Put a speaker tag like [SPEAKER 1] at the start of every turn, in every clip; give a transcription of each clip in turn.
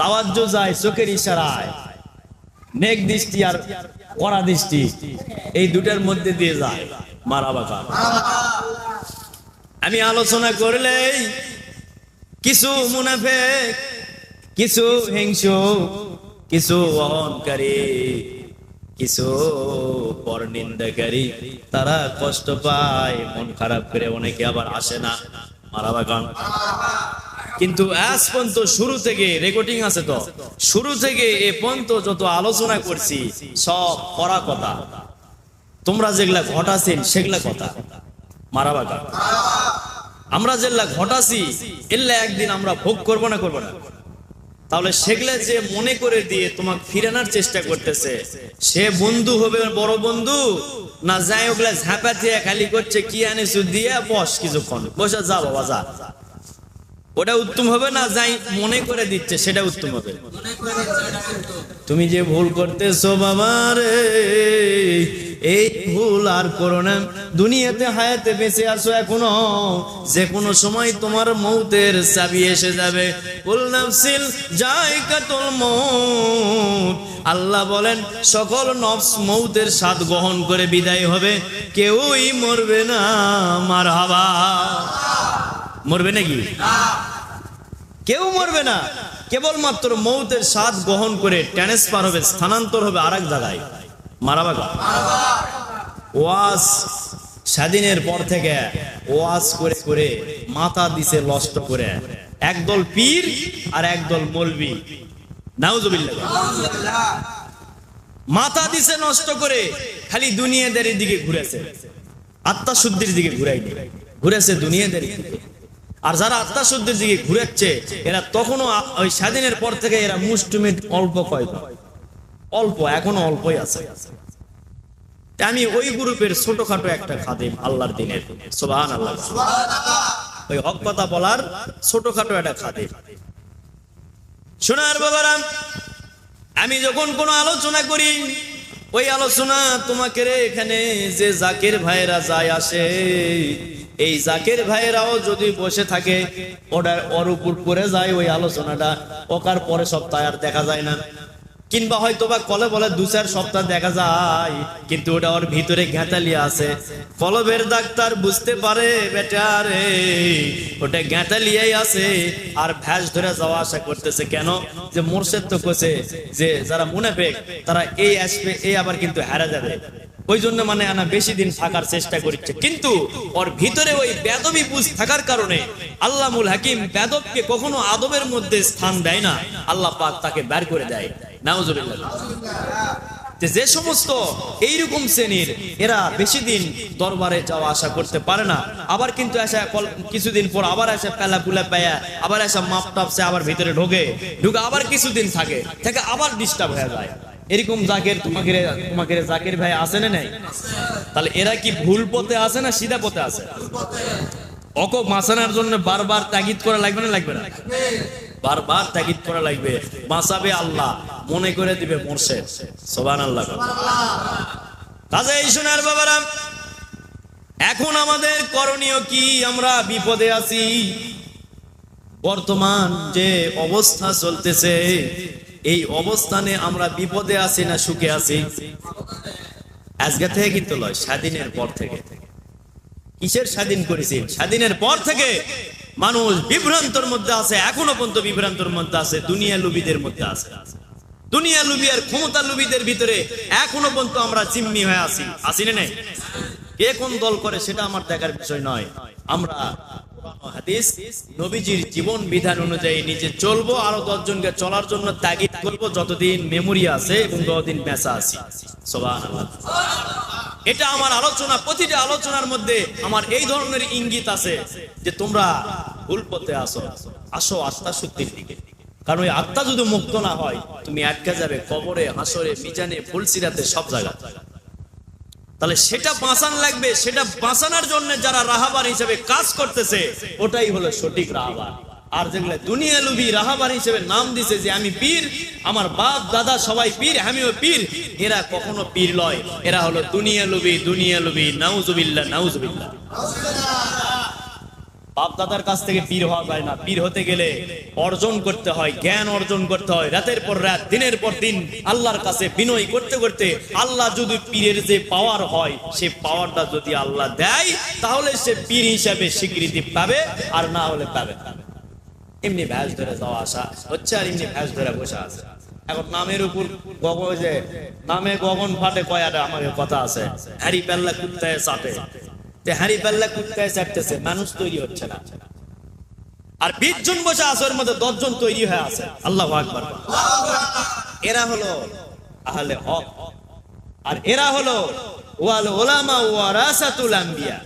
[SPEAKER 1] তাওয়াজ্জু যায়, চোখের ইশারায়। নেক দৃষ্টি আর কড়া দৃষ্টি এই দুটার মধ্যে দিয়ে যায়। মারা বাকা আমি আলোচনা করলেই কিছু মুনাফেক, কিছু হিংসু, কিছু অহংকারী, কিছু পরনিন্দাকারী, তারা কষ্ট পায়, মন খারাপ করে অনেকে আবার আসে না। মারা বাগান কিন্তু আজ পর্যন্ত শুরু থেকে রেকর্ডিং আছে তো। শুরু থেকে এ পর্যন্ত যত আলোচনা করছি, সব করা কথা। তোমরা যেগুলা ঘটাছেন, সেগুলা কথা। মারা বাগা আমরা যেগুলা ঘটাছি, এগুলা একদিন আমরা ভোগ করব না করব না? তাহলে সেগুলা যে মনে করে দিয়ে তোমাকে ফিরানোর চেষ্টা করতেছে, সে বন্ধু হবে বড় বন্ধু? না যাই ওগুলা ঝাঁপা দিয়ে খালি করছে, কি আনিস দিয়ে বস কিছুক্ষণ। বসে যা বাবা, যা। ওটা উত্তম হবে না, যাই মনে করে দিচ্ছে, সেটা উত্তম হবে। তুমি যে ভুল করতেছো বাবা রে, এই ভুল আর করো না। দুনিয়াতে, হায়াতে বেঁচে আসো এখনও যে কোনো সময় তোমার মৌতের চাবি এসে যাবে। মৌত আল্লাহ বলেন, সকল নফস মৌতের স্বাদ গ্রহণ করে বিদায় হবে। কেউই মরবে না মার হাবা মরবে নাকি? কেউ মরবে না। কেবলমাত্র মৌতের স্বাদ গ্রহণ করে ট্রান্সফার হবে, স্থানান্তর হবে আরেক জায়গায়। মারাবাগা ওয়াজ স্বাধীনের পর থেকে ওয়াজ করে করে মাথা দিছে লষ্ট করে। একদল পীর আর একদল মলবি। মাথা দিছে নষ্ট করে খালি দুনিয়াদের দিকে ঘুরেছে। আত্মা শুদ্ধির দিকে ঘুরাইনি ঘুরেছে দুনিয়াদের দিকে। আর যারা আত্মা শুদ্ধির দিকে ঘুরাচ্ছে এরা তখনও ওই স্বাধীনের পর থেকে এরা মুষ্টুমিট অল্প কয়টা অল্প, এখনও অল্পই আছে। আমি ওই গ্রুপের ছোটখাটো একটা খাদিম, আল্লাহর দিনের। সোবাহান আল্লাহ ওই হক কথা বলার ছোটখাটো একটা খাদিম। শোনার বাবারাম, আমি যখন কোনো আলোচনা করি, ওই আলোচনা তোমাকে এখানে যে জাকের ভাইয়েরা যায় আসে এই জাকের ভাইয়েরাও যদি বসে থাকে, ওটা ওর উপর পড়ে যায় ওই আলোচনাটা। ওকার পরে সপ্তাহ আর দেখা যায় না। কিংবা হয়তো বা কলে বলে দু চার সপ্তাহ দেখা যায়, কিন্তু ওটা ওর ভিতরে ঘেঁতালিয়া আছে। কলবের ডাক্তার বুঝতে পারে, বেটা রে, ওটা ঘেঁতালিয়াই আছে। আর ভ্যাস ধরে যাওয়া আশা করতেছে কেন? যে মোর্শেদ তো কোসে যে, যারা মুনাফেক, তারা এই আসবে, এই আবার কিন্তু হারা যাবে। ওই জন্য মানে আনা বেশি দিন থাকার চেষ্টা করছে কিন্তু ওর ভিতরে ওই বেদবি বুঝ থাকার কারণে আল্লামুল হাকিম বেদবকে কখনো আদবের মধ্যে স্থান দেয় না। আল্লাহ পাক তাকে বের করে দেয়। নাউজুবিল্লাহ। যে সমস্ত এইরকম শ্রেণির এরা বেশি দিন দরবারে যাওয়া আশা করতে পারে না। আবার কিন্তু কিছুদিন পর আবার এসে পেলা পুলা পায়া, আবার এসে মাপ টাপসে আবার ভিতরে ঢোকে, ঢুকে আবার কিছুদিন থাকে, থেকে আবার ডিস্টার্ব হয়ে যায়। এরকম জাকের তোমাকে তোমাকে জাকের ভাই আছে না নাই? তাহলে এরা কি ভুল পথে আছে না সিধা পথে আছে? অক মাসানার জন্য বারবার তাগিদ করা লাগবে না লাগবে না? বারবার তাগিদ করা লাগবে। বাঁচাবে আল্লাহ, মনে করে দিবে মোর্শেদ। সোবান আল্লাহ কাজে এই শোনার বাবারা, এখন আমাদের করণীয় কি? আমরা বিপদে আছি। বর্তমান যে অবস্থা চলতেছে অবস্থানে আমরা বিপদে আছি না সুখে আছি? আজকে থেকে কিন্তু লয় স্বাধীনের পর থেকে। কিসের স্বাধীন করেছি? স্বাধীনের পর থেকে মানুষ বিভ্রান্তর মধ্যে আছে, এখনও পর্যন্ত বিভ্রান্তর মধ্যে আছে, দুনিয়া লুবিদের মধ্যে আছে। দুনিয়া লুবি আর ক্ষমতা লুবিদের ভিতরে এখনও পর্যন্ত আমরা চিম্মি হয়ে আছি। আসি না? কে কোন দল করে সেটা আমার দেখার বিষয় নয়। আমরা এটা আমার আলোচনা, প্রতিটা আলোচনার মধ্যে আমার এই ধরনের ইঙ্গিত আছে যে তোমরা ভুল পথে আসো। আসো আত্মা শুদ্ধির দিকে। কারণ ওই আত্মা যদি মুক্ত না হয়, তুমি আটকে যাবে কবরে, হাসরে, মিজানে, ফুলসিরাতে, সব জায়গা তাহলে সেটা বাঁচান লাগবে, সেটা বাঁচানোর জন্য যারা রাহাবার হিসেবে কাজ করতেছে, ওটাই হলো সঠিক রাহাবার। আর যেগুলো দুনিয়া লুবি রাহাবার হিসেবে নাম দিছে যে আমি পীর, আমার বাপ, দাদা সবাই পীর, আমিও পীর, এরা কখনো পীর লয়। এরা হলো দুনিয়া লুবি দুনিয়া লুবি নাউজুবিল্লাহ নাউজুবিল্লাহ। বাপ দাদার কাছ থেকে পীর হওয়া যায় না। পীর হতে গেলে অর্জন করতে হয়, জ্ঞান অর্জন করতে হয়। রাতের পর রাত, দিনের পর দিন আল্লাহর কাছে বিনয় করতে করতে আল্লাহ যদি পীরের যে পাওয়ার হয়, সে পাওয়ারটা যদি আল্লাহ দেয়, তাহলে সে পীর হিসাবে স্বীকৃতি পাবে, আর না হলে পাবে। এমনি ভ্যাস ধরে যাওয়া আসা হচ্ছে, আর এমনি ভ্যাস ধরে বসে আছে। এখন নামের উপর গগন যে নামে গগন ফাটে কয়াটা আমার কথা আছে। হ্যারি পাল্লা কুত্তায় চাটে হ্যারি পাল্লা কুত্তায় চাটতেছে, মানুষ তৈরি হচ্ছে না। আর বিশ জন বসে মধ্যে তৈরি হয়ে আছে। আল্লাহ আকবার। এরা হলো আহলে হক। আর এরা হলো ওয়াল ওলামা ওয়ারাসাতুল আম্বিয়া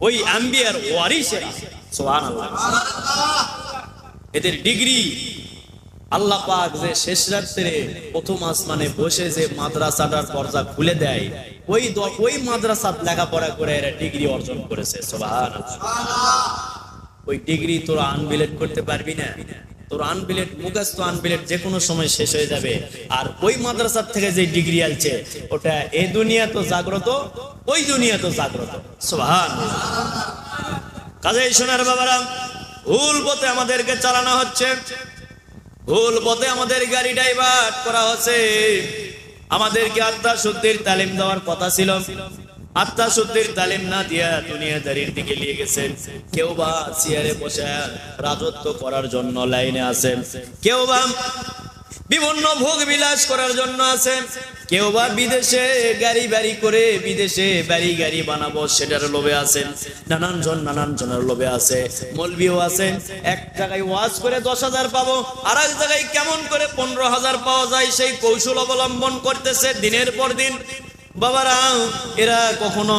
[SPEAKER 1] ওই আম্বিয়ার ওয়ারিসেরা। সুবহানাল্লাহ। এদের ডিগ্রি আল্লাহ পাক যে শেষ রাত্রে প্রথম আসমানে বসে যে মাদ্রাসাটার দরজা খুলে দেয় ওই ওই মাদ্রাসাত লেখাপড়া করে এরা ডিগ্রি অর্জন করেছে, সুবহানাল্লাহ। ওই ডিগ্রি তোরা আনবিলেট করতে পারবি না। তোর আনবিলেট মুখস্থ আনবিলেট যে সময় শেষ হয়ে যাবে। আর ওই মাদ্রাসার থেকে ডিগ্রি ওটা এই দুনিয়া তো জাগ্রত, ওই দুনিয়া তো জাগ্রত সোনার বাবারা, ভুল পথে আমাদেরকে চালানো হচ্ছে। ভুল পথে আমাদের গাড়ি ডাইভার্ট করা হচ্ছে। আমাদেরকে আত্মা শুদ্ধির তালিম দেওয়ার কথা ছিল। আত্মা শুদ্ধির তালিম না দিয়া দুনিয়াদারির দিকে নিয়ে গেছেন। কেউ বা চেয়ারে বসে রাজত্ব করার জন্য লাইনে আছেন। কেউ বা বিভিন্ন ভোগ বিলাস করার জন্য আছে। কেউ বা বিদেশে গাড়ি বাড়ি করে বিদেশে বাড়ি গাড়ি বানাবো, সেটার লোভে আছেন নানান জন নানান জনের লোভে আছে। মলবিও আছেন এক জায়গায় ওয়াজ করে দশ হাজার পাবো আর এক জায়গায় কেমন করে পনেরো হাজার পাওয়া যায়, সেই কৌশল অবলম্বন করতেছে দিনের পর দিন। বাবারা, এরা কখনো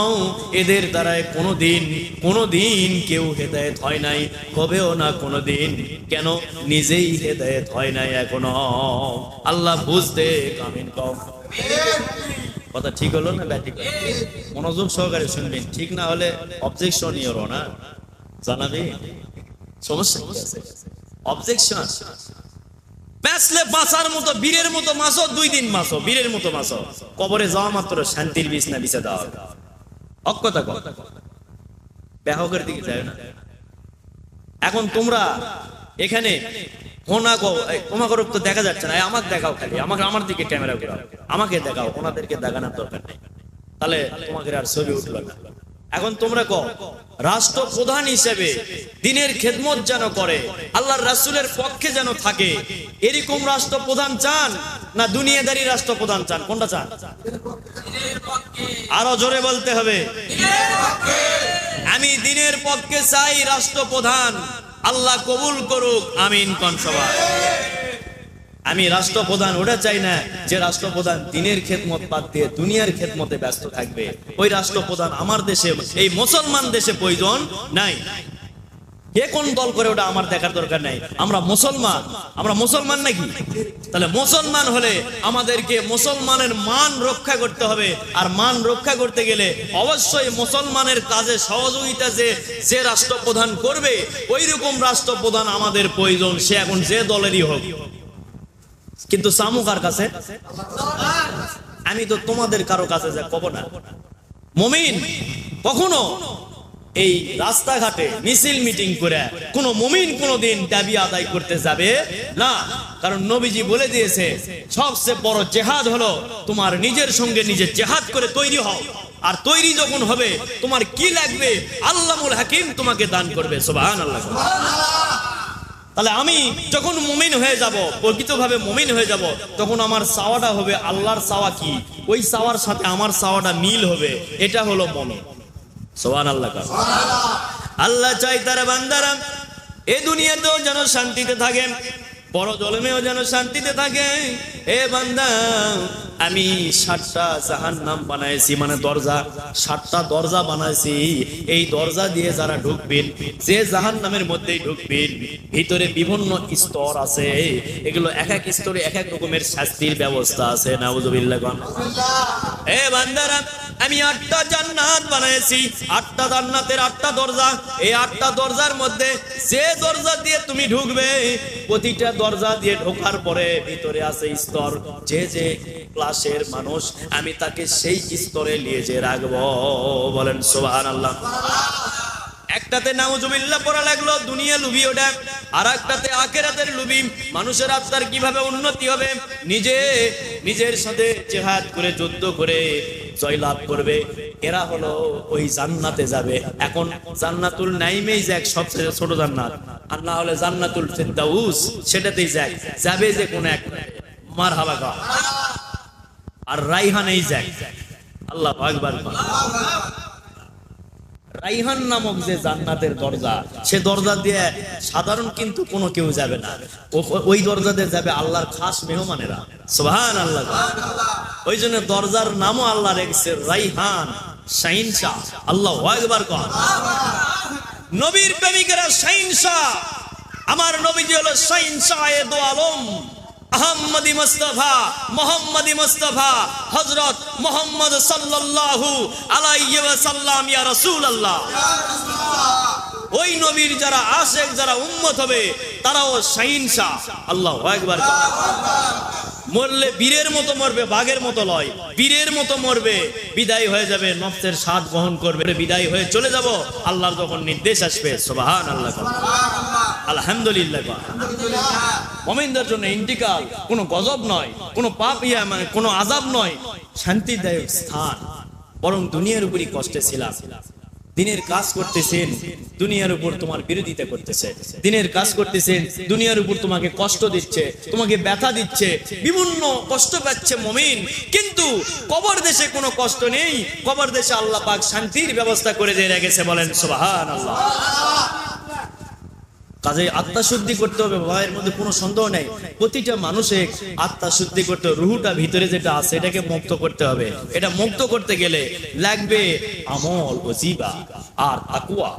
[SPEAKER 1] এদের দ্বারায় কোনোদিন কোনোদিন কেউ হেদায়েত হয় নাই। হবেও না কোনোদিন। কেন? নিজেই হেদায়েত হয় নাই এখনও। আল্লাহ বুঝতে কামিন কম। কথা ঠিক হলো না ব্যাটিক মনোযোগ সহকারে শুনবেন। ঠিক না হলে অবজেকশন ইওর না। জানাবি? সমস্যা অবজেকশন প্যাসলে বাঁচার মতো, বীরের মতো মাসো দুই দিন মাসো বীরের মতো মাসো কবরে যাওয়া মাত্র শান্তির বিছনা বিছে দেওয়া। হবে। অক্ষতা কর ব্যাহকের দিকে যায় না। এখন তোমরা এখানে দেখা যাচ্ছে না আমার দেখাও খালি, আমাকে আমার দিকে ক্যামেরা ঘোরাও। আমাকে দেখাও, ওনাদেরকে দেখানোর দরকার নেই। তাহলে তোমাকে আর ছবি উঠল না। এখন তোমরা কো রাষ্ট্র প্রধান হিসেবে দিনের খেদমত যেন করে, আল্লাহর রাসূলের পক্ষে যেন থাকে, এরকম রাষ্ট্র প্রধান চান না দুনিয়াদারি রাষ্ট্র প্রধান চান? কোনটা চান? আরও জোরে বলতে হবে। আমি দিনের পক্ষে চাই রাষ্ট্রপ্রধান আল্লাহ কবুল করুক, আমিন কন সবাই। আমি রাষ্ট্রপ্রধান, ওটা চাই না যে রাষ্ট্রপ্রধান দিনের খেদমত বাদ দিয়ে দুনিয়ার খেদমতে ব্যস্ত থাকবে। ওই রাষ্ট্রপ্রধান আমার দেশে, এই মুসলমান দেশে প্রয়োজন নাই। কে কোন দল করে ওটা আমার দেখার দরকার নাই। আমরা মুসলমান আমরা মুসলমান নাকি? তাহলে মুসলমান হলে আমাদেরকে মুসলমানের মান রক্ষা করতে হবে। আর মান রক্ষা করতে গেলে অবশ্যই মুসলমানের কাজে সহযোগিতা যে যে রাষ্ট্রপ্রধান করবে ওই রকম রাষ্ট্রপ্রধান আমাদের প্রয়োজন। সে এখন যে দলেরই হোক। কিন্তু সামুকার কাছে? আমি তো তোমাদের কারও কাছে যা কব না। মমিন, কখনো এই রাস্তাঘাটে মিছিল মিটিং করে কোন মমিন কোনদিন দাবি আদায় করতে যাবে? না, কারণ নবীজি বলে দিয়েছে, সবচেয়ে বড় জেহাদ হলো তোমার নিজের সঙ্গে নিজে জেহাদ করে তৈরি হও। আর তৈরি যখন হবে, তোমার কি লাগবে? আল্লামুল হাকিম তোমাকে দান করবে সুবহান আল্লাহ তাহলে আমি যখন মুমিন হয়ে যাব প্রকৃতভাবে মুমিন হয়ে যাব তখন আমার চাওয়াটা হবে আল্লাহর চাওয়া কি? ওই চাওয়ার সাথে আমার চাওয়াটা মিল হবে এটা হলো মন সোহান আল্লাহ। আল্লাহ চাই তারা বান্দারা এ দুনিয়াতেও যেন শান্তিতে থাকেন। বড় জলমেও যেন শান্তিতে থাকে। এ বান্দা, আমি ষাটটা জাহান নাম বানাইছি মানে দরজা ষাটটা দরজা বানাইছি। এই দরজা দিয়ে যারা ঢুকবেন, যে জাহান নামের মধ্যেই ঢুকবেন, ভিতরে বিভিন্ন স্তর আছে। এগুলো এক এক স্তরে এক এক রকমের শাস্তির ব্যবস্থা আছে, নাউজুবিল্লাহ। এ বান্দারা আমি আটটা জান্নাত বানাইছি, আটটা জান্নাতের আটটা দরজা। এই আটটা দরজার মধ্যে যে দরজা দিয়ে তুমি ঢুকবে, প্রতিটা দরজা দিয়ে ঢোকার পরে ভিতরে আছে স্তর। যে যে ক্লাসের মানুষ, আমি তাকে সেই স্তরে নিয়ে যে রাখব। বলেন সোহান আল্লাহ একটাতে নাউজুবিল্লাহ পড়া লাগল, দুনিয়া লুবি ওটা। আর একটাতে আখেরাতের লুবি। মানুষের আত্মার কীভাবে উন্নতি হবে? নিজে, নিজের সাথে জেহাদ করে, যুদ্ধ করে জয়লাভ করবে। এরা হলো ওই জান্নাতে যাবে। এখন জান্নাতুল নাইমেই যাক, সবচেয়ে ছোট জান্নাত। আর না হলে জান্নাতুল ফেরদাউস, সেটাতেই যাক। যাবে যে কোন এক। মার হাবা আর রাইহানেই যাক। আল্লাহ আকবার রাইহান নামক যে জান্নাতের দরজা, সে দরজা দিয়ে সাধারণ কিন্তু কোনো কেউ যাবে না। ওই দরজা দিয়ে যাবে আল্লাহর খাস মেহমানেরা। সোহান আল্লাহ ওই জন্য দরজার নামও আল্লাহ রেখেছে, রাইহান শাহিন শাহ। আল্লাহ একবার কর। নবীর প্রেমিকেরা শাহিন শাহ। আমার নবীজি হলো শাহিন শাহ এ দো আলম আহম্মদি মুস্তফা, মোহাম্মদি মুস্তফা হজরত মোহাম্মদ সাল্লাল্লাহু আলাইহি ওয়াসাল্লাম, ইয়া আল্লাহ ওই নবীর যারা আশেক, যারা উম্মত হবে, তারাও শাহিন শাহ। আল্লাহু আকবার। মরলে বীরের মতো মরবে, বাঘের মতো লয়। বীরের মতো মরবে, বিদায় হয়ে যাবে, নফসের স্বাদ বহন করবে, বিদায় হয়ে চলে যাব। আল্লাহর যখন নির্দেশ আসবে সুবহান আল্লাহ আলহামদুলিল্লাহ মমিনদের জন্য ইন্টিকাল কোনো গজব নয়, কোনো পাপ ইয়া মানে কোনো আজাব নয়, শান্তিদায়ক স্থান। বরং দুনিয়ার উপরই কষ্টে ছিলাম। দিনের কাজ করতেছেন, দুনিয়ার উপর তোমার বিরোধিতা করতেছে। দিনের কাজ করতেছেন, দুনিয়ার উপর তোমাকে কষ্ট দিচ্ছে, তোমাকে ব্যথা দিচ্ছে, বিভিন্ন কষ্ট পাচ্ছে মমিন। কিন্তু কবর দেশে কোনো কষ্ট নেই। কবর দেশে আল্লাহ পাক শান্তির ব্যবস্থা করে দিয়ে রেখেছে বলেন সুবহান আল্লাহ কাজে আত্মা শুদ্ধি করতে হবে, ভয়ের মধ্যে কোনো সন্দেহ নেই। প্রতিটা মানুষের আত্মা শুদ্ধি করতে রুহুটা ভিতরে যেটা আছে এটাকে মুক্ত করতে হবে। এটা মুক্ত করতে গেলে লাগবে আমল ও জিবা আর তাকুয়া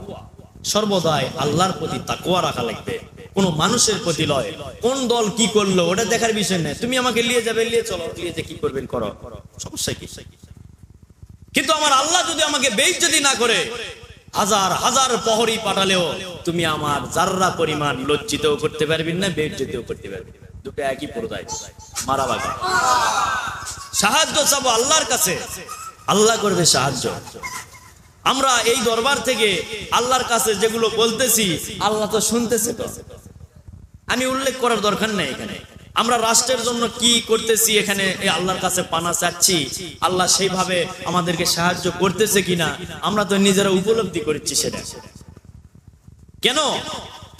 [SPEAKER 1] সর্বদাই আল্লাহর প্রতি তাকুয়া রাখা লাগবে। কোন মানুষের প্রতি লয়, কোন দল কি করল, ওটা দেখার বিষয় নেই। তুমি আমাকে নিয়ে যাবে, নিয়ে চলো, নিয়ে যে কি করবেন করো। সমস্যা কি? কিন্তু আমার আল্লাহ যদি আমাকে বেইজ্জতি না করে হাজার হাজার প্রহরী পাঠালেও তুমি আমার জাররা পরিমাণ লজ্জিত করতে পারবি না বেইজ্জতিও করতে পারবি। দুটো একই পর্দায় মারা বাগা সাহায্য চাবো আল্লাহর কাছে। আল্লাহ করবে সাহায্য। আমরা এই দরবার থেকে আল্লাহর কাছে যেগুলো বলতেছি, আল্লাহ তো শুনতেছে তো। আমি উল্লেখ করার দরকার নেই এখানে। আমরা রাষ্ট্রের জন্য কি করতেছি এখানে? আল্লাহর কাছে পানা চাচ্ছি। আল্লাহ সেইভাবে আমাদেরকে সাহায্য করতেছে কিনা? আমরা তো নিজেরা উপলব্ধি করছি সেটা। কেন?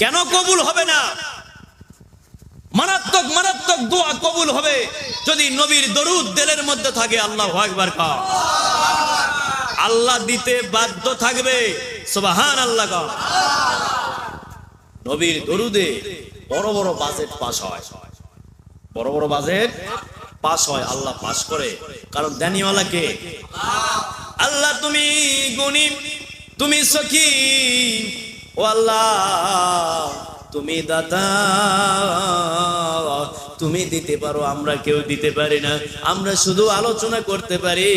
[SPEAKER 1] কেন কবুল হবে না? মারাত্মক মারাত্মক দোয়া কবুল হবে যদি নবীর দরুদ দিলের মধ্যে থাকে, আল্লাহ একবার কা আল্লাহ দিতে বাধ্য থাকবে। সুবহান আল্লাহ কা নবীর দরুদে বড় বড় বাজেট পাস হয়। বড় বড় বাজেট, পাস হয়, আল্লাহ পাস করে। কারণ দানিওয়ালা কে? আল্লাহ, তুমি গুণী, তুমি সখী। ও আল্লাহ, তুমি দাতা। তুমি দিতে পারো, আমরা কেউ দিতে পারি না। আমরা শুধু আলোচনা করতে পারি,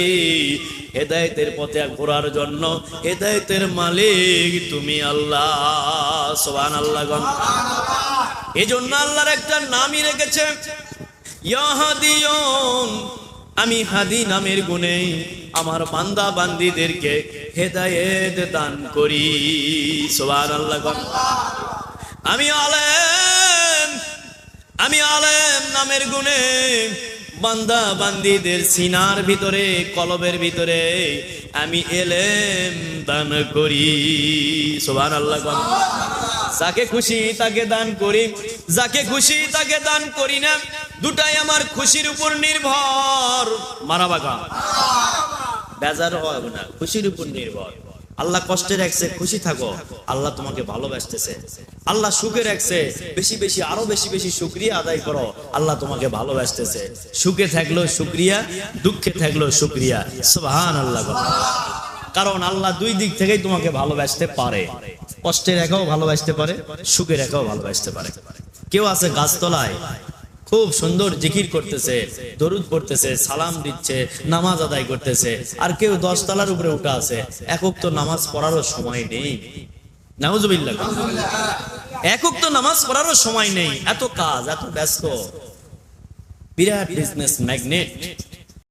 [SPEAKER 1] হেদায়েতের পথে ঘোরার জন্য। হেদায়েতের মালিক তুমি আল্লাহ সোহান আল্লাহ এই জন্য আল্লাহর একটা নামই রেখেছে আমি হাদি নামের গুণে আমার বান্দা বান্দিদেরকে হেদায়েত দান করি, সুবহানাল্লাহ আমি আলেম। আমি আলেম নামের গুণে বান্দা বান্দিদের সিনার ভিতরে, কলবের ভিতরে আমি এলেম দান করি। সোহান আল্লাহ যাকে খুশি তাকে দান করি। যাকে খুশি তাকে দান করি না। দুটাই আমার খুশির উপর নির্ভর। মারা বাগা বেজার হবে না। খুশির উপর নির্ভর। আল্লাহ কষ্টে রাখছে, খুশি থাকো। আল্লাহ তোমাকে ভালোবাসতেছে। আল্লাহ সুখে রাখছে, বেশি বেশি, আরও বেশি বেশি শুক্রিয়া আদায় করো। আল্লাহ তোমাকে ভালোবাসতেছে। সুখে থাকল শুক্রিয়া, দুঃখে থাকল শুক্রিয়া। সুবহান আল্লাহ কারণ আল্লাহ দুই দিক থেকেই তোমাকে ভালোবাসতে পারে। কষ্টে রেখাও ভালোবাসতে পারে, সুখে রেখাও ভালোবাসতে পারে। কেউ আছে গাছতলায় খুব সুন্দর জিকির করতেছে, দরুদ পড়তেছে, সালাম দিচ্ছে, নামাজ আদায় করতেছে, আর কেউ দশ তালার উপরে উঠে আছে একক তো নামাজ পড়ারও সময় নেই। একক তো নামাজ পড়ারও সময় নেই। এত কাজ, এত ব্যস্ত। বিরাট বিজনেস ম্যাগনেট